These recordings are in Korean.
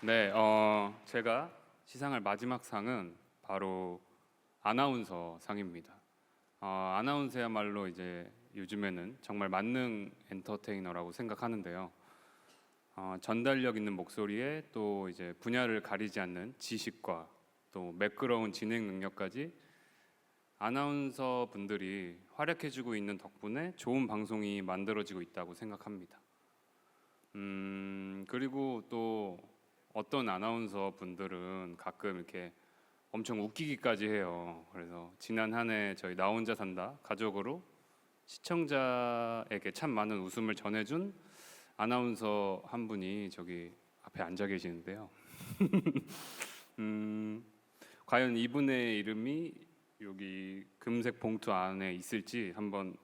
네, 어, 제가 시상할 마지막 상은 바로 아나운서 상입니다. 어, 아나운서야말로 이제 요즘에는 정말 만능 엔터테이너라고 생각하는데요. 어, 전달력 있는 목소리에 또 이제 분야를 가리지 않는 지식과 또 매끄러운 진행 능력까지 아나운서 분들이 활약해주고 있는 덕분에 좋은 방송이 만들어지고 있다고 생각합니다. 음, 그리고 또 어떤 아나운서 분들은 가끔 이렇게 엄청 웃기기까지 해요. 그래서 지난 한 해 저희 나 혼자 산다 가족으로 시청자에게 참 많은 웃음을 전해준 아나운서 한 분이 저기 앞에 앉아 계시는데요. 음, 과연 이분의 이름이 여기 금색 봉투 안에 있을지 한번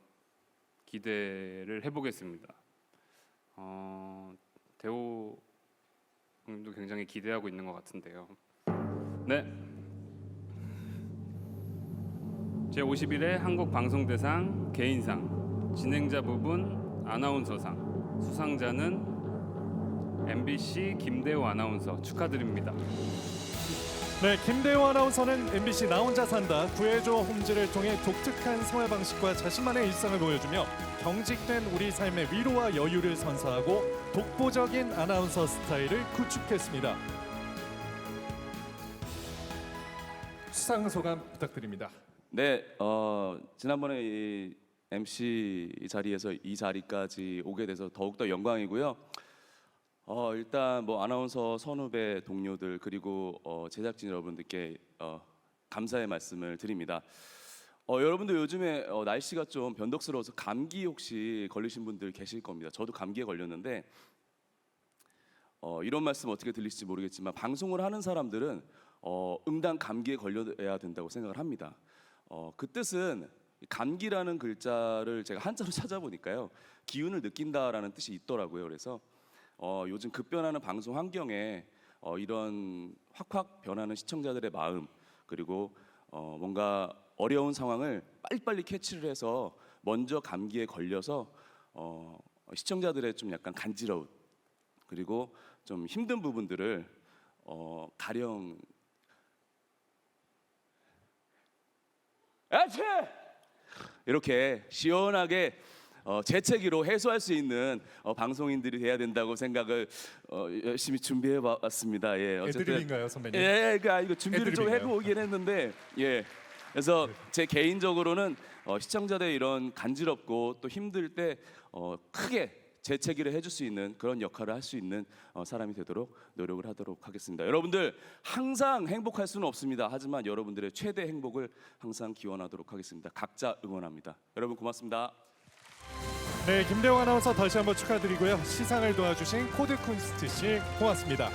기대를 해보겠습니다. 어, 대호님 도 굉장히 기대하고 있는 것 같은데요. 네. 제 51회 한국 방송 대상 개인상 진행자 부분 아나운서상 수상자는 MBC 김대호 아나운서 축하드립니다. 네, 김대호 아나운서는 MBC 나 혼자 산다 구해줘 홈즈를 통해 독특한 생활 방식과 자신만의 일상을 보여주며 경직된 우리 삶의 위로와 여유를 선사하고 독보적인 아나운서 스타일을 구축했습니다. 수상 소감 부탁드립니다. 네, 어, 지난번에 이 MC 자리에서 이 자리까지 오게 돼서 더욱더 영광이고요. 어, 일단 뭐 아나운서 선후배 동료들 그리고 어, 제작진 여러분들께 어, 감사의 말씀을 드립니다. 어, 여러분들 요즘에 어, 날씨가 좀 변덕스러워서 감기 혹시 걸리신 분들 계실 겁니다. 저도 감기에 걸렸는데 어, 이런 말씀 어떻게 들리실지 모르겠지만 방송을 하는 사람들은 어, 응당 감기에 걸려야 된다고 생각을 합니다. 어, 그 뜻은 감기라는 글자를 제가 한자로 찾아보니까요 기운을 느낀다라는 뜻이 있더라고요. 그래서 어, 요즘 급변하는 방송 환경에 어, 이런 확확 변하는 시청자들의 마음 그리고 어, 뭔가 어려운 상황을 빨리빨리 캐치를 해서 먼저 감기에 걸려서 어, 시청자들의 좀 약간 간지러움 그리고 좀 힘든 부분들을 어, 가령 이렇게 시원하게 어, 재채기로 해소할 수 있는 어, 방송인들이 돼야 된다고 생각을 어, 열심히 준비해 봤습니다. 예, 애드립인가요, 선배님? 예, 그러니까 이거 준비를 좀 애드립인가요? 해보긴 했는데, 예. 그래서 제 개인적으로는 어, 시청자들 이런 간지럽고 또 힘들 때 어, 크게 재채기를 해줄 수 있는 그런 역할을 할 수 있는 어, 사람이 되도록 노력을 하도록 하겠습니다. 여러분들 항상 행복할 수는 없습니다. 하지만 여러분들의 최대 행복을 항상 기원하도록 하겠습니다. 각자 응원합니다. 여러분 고맙습니다. 네, 김대호 아나운서 다시 한번 축하드리고요. 시상을 도와주신 코드 쿤스트 씨 고맙습니다.